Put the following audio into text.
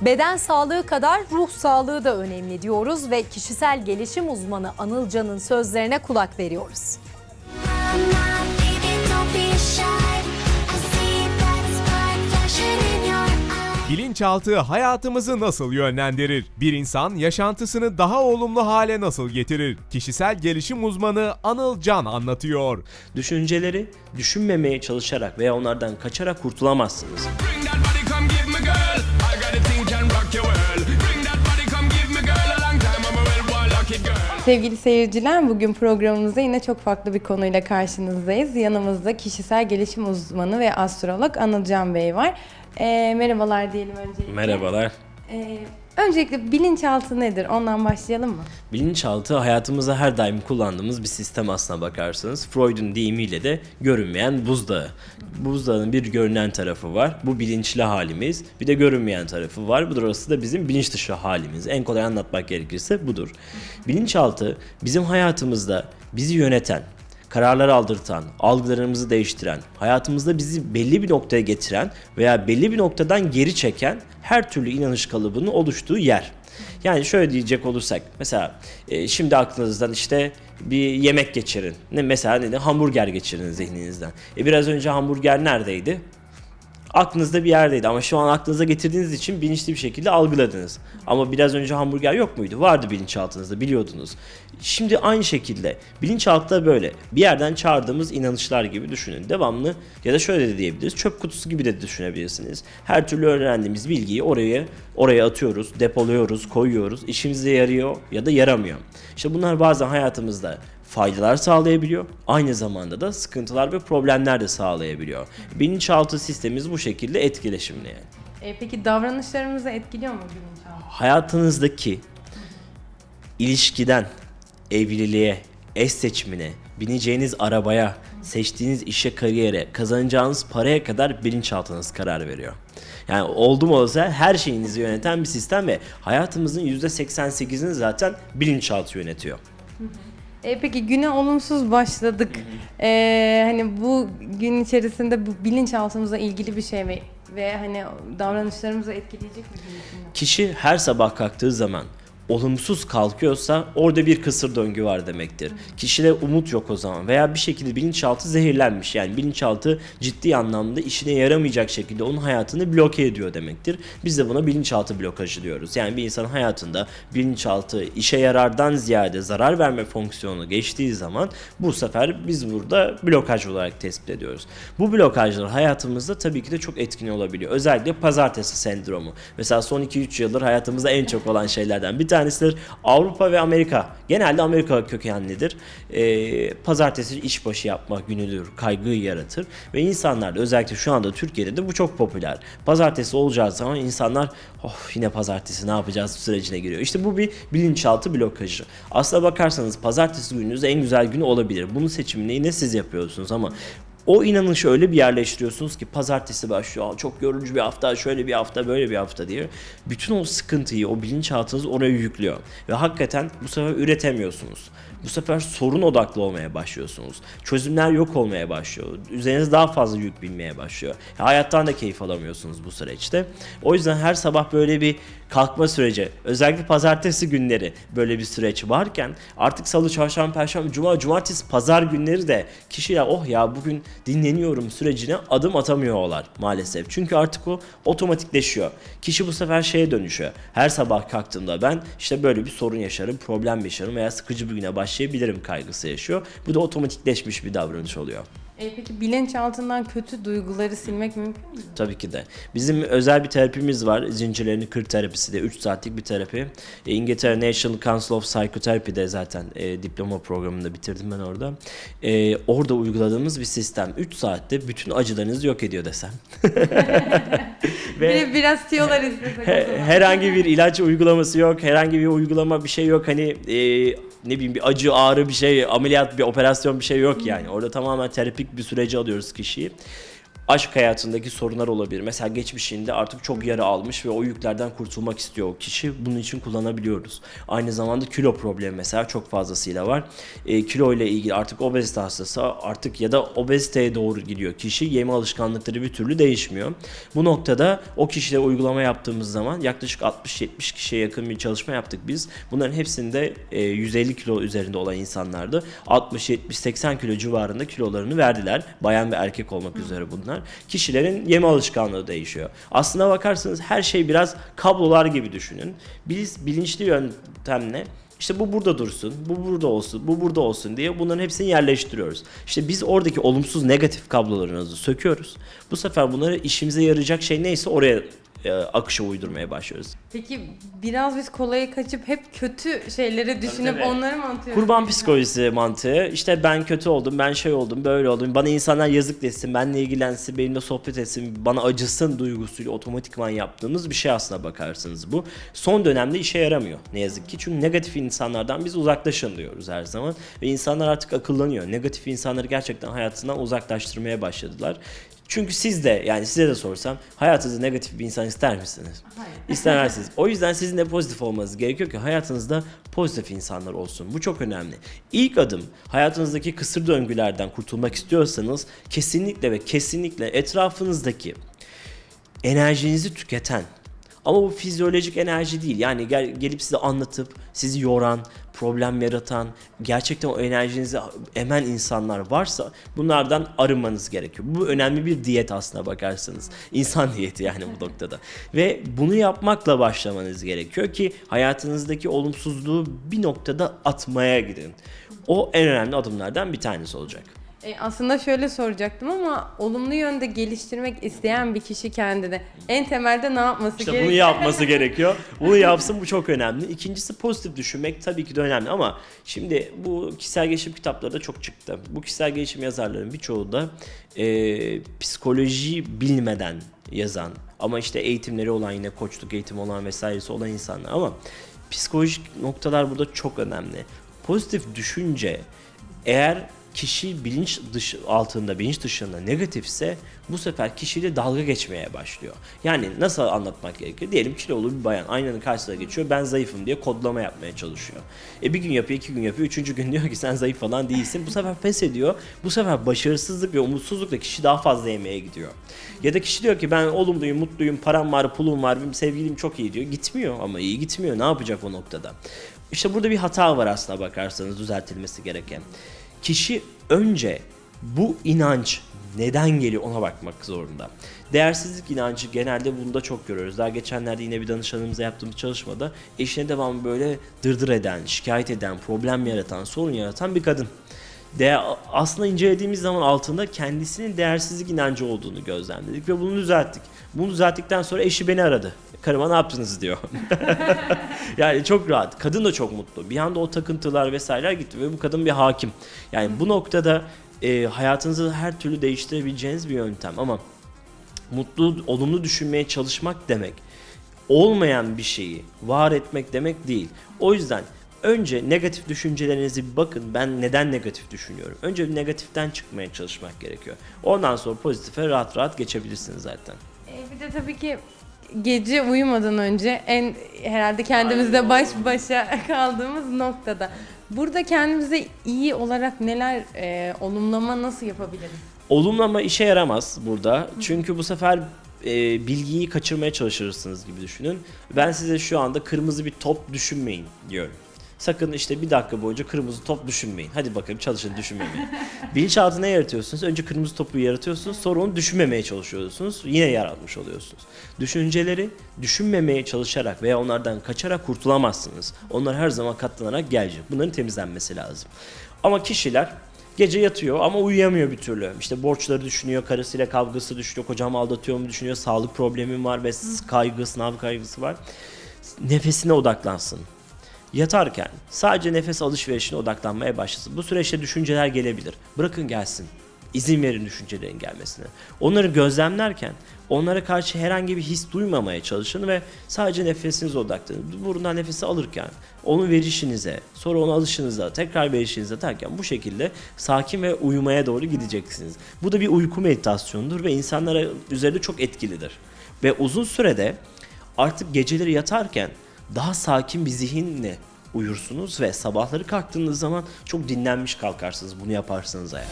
Beden sağlığı kadar ruh sağlığı da önemli diyoruz ve kişisel gelişim uzmanı Anıl Can'ın sözlerine kulak veriyoruz. Bilinçaltı hayatımızı nasıl yönlendirir? Bir insan yaşantısını daha olumlu hale nasıl getirir? Kişisel gelişim uzmanı Anıl Can anlatıyor. Düşünceleri düşünmemeye çalışarak veya onlardan kaçarak kurtulamazsınız. Bring Sevgili seyirciler, bugün programımızda yine çok farklı bir konuyla karşınızdayız. Yanımızda kişisel gelişim uzmanı ve astrolog Anılcan Bey var. Ee, merhabalar diyelim öncelikle. Merhabalar. Ee, öncelikle bilinçaltı nedir? Ondan başlayalım mı? Bilinçaltı hayatımızda her daim kullandığımız bir sistem aslına bakarsanız. Freud'un deyimiyle de görünmeyen buzdağı. Buzdağının bir görünen tarafı var. Bu bilinçli halimiz. Bir de görünmeyen tarafı var. Bu burası da bizim bilinç dışı halimiz. En kolay anlatmak gerekirse budur. Bilinçaltı bizim hayatımızda bizi yöneten, kararlar aldırtan, algılarımızı değiştiren, hayatımızda bizi belli bir noktaya getiren veya belli bir noktadan geri çeken her türlü inanış kalıbının oluştuğu yer. Yani şöyle diyecek olursak mesela e, şimdi aklınızdan işte bir yemek geçirin. Ne mesela ne de hamburger geçirin zihninizden. E biraz önce hamburger neredeydi? Aklınızda bir yerdeydi ama şu an aklınıza getirdiğiniz için bilinçli bir şekilde algıladınız. Ama biraz önce hamburger yok muydu? Vardı bilinçaltınızda biliyordunuz. Şimdi aynı şekilde bilinçaltı da böyle. Bir yerden çağırdığımız inanışlar gibi düşünün. Devamlı ya da şöyle de diyebiliriz. Çöp kutusu gibi de düşünebilirsiniz. Her türlü öğrendiğimiz bilgiyi oraya oraya atıyoruz, depoluyoruz, koyuyoruz. İşimize yarıyor ya da yaramıyor. İşte bunlar bazen hayatımızda faydalar sağlayabiliyor. Aynı zamanda da sıkıntılar ve problemler de sağlayabiliyor. Bilinçaltı sistemimiz bu şekilde etkileşimli yani. Ee, peki davranışlarımızı etkiliyor mu bilinçaltı? Hayatınızdaki ilişkiden evliliğe, eş seçimine, bineceğiniz arabaya, seçtiğiniz işe, kariyere, kazanacağınız paraya kadar bilinçaltınız karar veriyor. Yani oldu mu olsa her şeyinizi yöneten bir sistem ve hayatımızın %88'ini zaten bilinçaltı yönetiyor. Ee, peki güne olumsuz başladık. Ee, hani bu gün içerisinde bu bilinçaltımızla ilgili bir şey ve, ve hani davranışlarımızı etkileyecek bir gün içinde. Kişi her sabah kalktığı zaman olumsuz kalkıyorsa orada bir kısır döngü var demektir. Kişide umut yok o zaman veya bir şekilde bilinçaltı zehirlenmiş. Yani bilinçaltı ciddi anlamda işine yaramayacak şekilde onun hayatını bloke ediyor demektir. Biz de buna bilinçaltı blokajı diyoruz. Yani bir insanın hayatında bilinçaltı işe yarardan ziyade zarar verme fonksiyonu geçtiği zaman bu sefer biz burada blokaj olarak tespit ediyoruz. Bu blokajlar hayatımızda tabii ki de çok etkin olabiliyor. Özellikle pazartesi sendromu. Mesela son 2-3 yıldır hayatımızda en çok olan şeylerden bir tanesidir. Avrupa ve Amerika. Genelde Amerika kökenlidir. Ee, pazartesi işbaşı yapma günüdür. Kaygıyı yaratır. Ve insanlarda özellikle şu anda Türkiye'de de bu çok popüler. Pazartesi olacağı zaman insanlar of yine pazartesi ne yapacağız sürecine giriyor. İşte bu bir bilinçaltı blokajı. Aslına bakarsanız pazartesi gününüz en güzel günü olabilir. Bunun seçimini yine siz yapıyorsunuz ama o inanışı öyle bir yerleştiriyorsunuz ki pazartesi başlıyor. "Aa, Çok yorucu bir hafta, şöyle bir hafta, böyle bir hafta diye. Bütün o sıkıntıyı, o bilinçaltınız oraya yüklüyor. Ve hakikaten bu sefer üretemiyorsunuz. Bu sefer sorun odaklı olmaya başlıyorsunuz. Çözümler yok olmaya başlıyor. Üzerinize daha fazla yük binmeye başlıyor. Hayattan da keyif alamıyorsunuz bu süreçte. O yüzden her sabah böyle bir kalkma süreci, özellikle pazartesi günleri böyle bir süreç varken artık salı, çarşamba, perşembe, cuma, cumartesi, pazar günleri de kişiler oh ya bugün dinleniyorum sürecine adım atamıyorlar maalesef. Çünkü artık o otomatikleşiyor. Kişi bu sefer şeye dönüşüyor. Her sabah kalktığımda ben işte böyle bir sorun yaşarım, problem yaşarım veya sıkıcı bir güne başlayabilirim kaygısı yaşıyor. Bu da otomatikleşmiş bir davranış oluyor. Ee, peki bilinçaltından kötü duyguları silmek mümkün mü? Tabii ki de. Bizim özel bir terapimiz var. Zincirlerini kır terapisi de 3 saatlik bir terapi. E, İngiltere National Council of Psychotherapy'de zaten e, diploma programında bitirdim ben orada. E, orada uyguladığımız bir sistem. 3 saatte bütün acılarınızı yok ediyor desem. Ve Bir, biraz tiyolar he- herhangi bir ilaç uygulaması yok. Herhangi bir uygulama bir şey yok. Hani e, ne bileyim bir acı, ağrı bir şey, ameliyat, bir operasyon bir şey yok yani. Orada tamamen terapik bir süreci alıyoruz kişiyi. Aşk hayatındaki sorunlar olabilir. Mesela geçmişinde artık çok yara almış ve o yüklerden kurtulmak istiyor o kişi. Bunun için kullanabiliyoruz. Aynı zamanda kilo problemi mesela çok fazlasıyla var. E, kilo ile ilgili artık obezite hastası artık ya da obeziteye doğru gidiyor kişi. Yeme alışkanlıkları bir türlü değişmiyor. Bu noktada o kişiyle uygulama yaptığımız zaman yaklaşık 60-70 kişiye yakın bir çalışma yaptık biz. Bunların hepsinde e, 150 kilo üzerinde olan insanlardı. 60-70-80 kilo civarında kilolarını verdiler. Bayan ve erkek olmak üzere bunlar. Kişilerin yeme alışkanlığı değişiyor. Aslına bakarsanız her şey biraz kablolar gibi düşünün. Biz bilinçli yöntemle işte bu burada dursun, bu burada olsun, bu burada olsun diye bunların hepsini yerleştiriyoruz. İşte biz oradaki olumsuz negatif kablolarınızı söküyoruz. Bu sefer bunları işimize yarayacak şey neyse oraya e, akışa uydurmaya başlıyoruz. Peki biraz biz kolaya kaçıp hep kötü şeyleri düşünüp tabii. onları mı atıyoruz? Kurban psikolojisi mantığı. İşte ben kötü oldum, ben şey oldum, böyle oldum. Bana insanlar yazık desin, benimle ilgilensin, benimle sohbet etsin, bana acısın duygusuyla otomatikman yaptığımız bir şey aslına bakarsınız bu. Son dönemde işe yaramıyor ne yazık ki. Çünkü negatif insanlardan biz uzaklaşın diyoruz her zaman. Ve insanlar artık akıllanıyor. Negatif insanları gerçekten hayatından uzaklaştırmaya başladılar. Çünkü siz de yani size de sorsam hayatınızda negatif bir insan ister misiniz? Hayır. İstemezsiniz. O yüzden sizin de pozitif olmanız gerekiyor ki hayatınızda pozitif insanlar olsun. Bu çok önemli. İlk adım hayatınızdaki kısır döngülerden kurtulmak istiyorsanız kesinlikle ve kesinlikle etrafınızdaki enerjinizi tüketen ama bu fizyolojik enerji değil. Yani gel, gelip size anlatıp sizi yoran, problem yaratan, gerçekten o enerjinizi emen insanlar varsa bunlardan arınmanız gerekiyor. Bu önemli bir diyet aslına bakarsanız. İnsan diyeti yani bu noktada. Ve bunu yapmakla başlamanız gerekiyor ki hayatınızdaki olumsuzluğu bir noktada atmaya gidin. O en önemli adımlardan bir tanesi olacak. E, aslında şöyle soracaktım ama olumlu yönde geliştirmek isteyen bir kişi kendine en temelde ne yapması İşte gerekiyor? bunu yapması gerekiyor. Bunu yapsın bu çok önemli. İkincisi pozitif düşünmek tabii ki de önemli ama şimdi bu kişisel gelişim kitapları da çok çıktı. Bu kişisel gelişim yazarların birçoğu da e, psikoloji bilmeden yazan ama işte eğitimleri olan yine koçluk eğitimi olan vesairesi olan insanlar ama psikolojik noktalar burada çok önemli. Pozitif düşünce eğer kişi bilinç dışı altında, bilinç dışında negatifse bu sefer kişiyle dalga geçmeye başlıyor. Yani nasıl anlatmak gerekir? Diyelim kilolu bir bayan aynanın karşısına geçiyor. Ben zayıfım diye kodlama yapmaya çalışıyor. E bir gün yapıyor, iki gün yapıyor. Üçüncü gün diyor ki sen zayıf falan değilsin. Bu sefer pes ediyor. Bu sefer başarısızlık ve umutsuzlukla kişi daha fazla yemeğe gidiyor. Ya da kişi diyor ki ben olumluyum, mutluyum, param var, pulum var, benim sevgilim çok iyi diyor. Gitmiyor ama iyi gitmiyor. Ne yapacak o noktada? İşte burada bir hata var aslına bakarsanız düzeltilmesi gereken. Kişi önce bu inanç neden geliyor ona bakmak zorunda. Değersizlik inancı genelde bunda çok görüyoruz. Daha geçenlerde yine bir danışanımıza yaptığımız çalışmada eşine devamlı böyle dırdır eden, şikayet eden, problem yaratan, sorun yaratan bir kadın. De aslında incelediğimiz zaman altında kendisinin değersizlik inancı olduğunu gözlemledik ve bunu düzelttik. Bunu düzelttikten sonra eşi beni aradı. Karıma ne yaptınız diyor. yani çok rahat. Kadın da çok mutlu. Bir anda o takıntılar vesaireler gitti ve bu kadın bir hakim. Yani bu noktada e, hayatınızı her türlü değiştirebileceğiniz bir yöntem ama mutlu, olumlu düşünmeye çalışmak demek olmayan bir şeyi var etmek demek değil. O yüzden önce negatif düşüncelerinizi bir bakın. Ben neden negatif düşünüyorum? Önce negatiften çıkmaya çalışmak gerekiyor. Ondan sonra pozitife rahat rahat geçebilirsiniz zaten. E, bir de tabii ki gece uyumadan önce en herhalde kendimizle baş başa kaldığımız noktada. Burada kendimize iyi olarak neler e, olumlama nasıl yapabiliriz? Olumlama işe yaramaz burada. Çünkü bu sefer e, bilgiyi kaçırmaya çalışırsınız gibi düşünün. Ben size şu anda kırmızı bir top düşünmeyin diyorum. Sakın işte bir dakika boyunca kırmızı top düşünmeyin. Hadi bakalım çalışın düşünmemeyi. Bilinçaltı ne yaratıyorsunuz? Önce kırmızı topu yaratıyorsunuz sonra onu düşünmemeye çalışıyorsunuz. Yine yaratmış oluyorsunuz. Düşünceleri düşünmemeye çalışarak veya onlardan kaçarak kurtulamazsınız. Onlar her zaman katlanarak gelecek. Bunların temizlenmesi lazım. Ama kişiler Gece yatıyor ama uyuyamıyor bir türlü. İşte borçları düşünüyor, karısıyla kavgası düşünüyor, kocam aldatıyor mu düşünüyor, sağlık problemim var ve kaygı, sınav kaygısı var. Nefesine odaklansın. Yatarken sadece nefes alışverişine odaklanmaya başlasın. Bu süreçte düşünceler gelebilir. Bırakın gelsin. İzin verin düşüncelerin gelmesine. Onları gözlemlerken onlara karşı herhangi bir his duymamaya çalışın ve sadece nefesinize odaklanın. Burundan nefesi alırken onu verişinize, sonra onu alışınıza, tekrar verişinize derken bu şekilde sakin ve uyumaya doğru gideceksiniz. Bu da bir uyku meditasyonudur ve insanlara üzerinde çok etkilidir. Ve uzun sürede artık geceleri yatarken daha sakin bir zihinle uyursunuz ve sabahları kalktığınız zaman çok dinlenmiş kalkarsınız bunu yaparsanız eğer.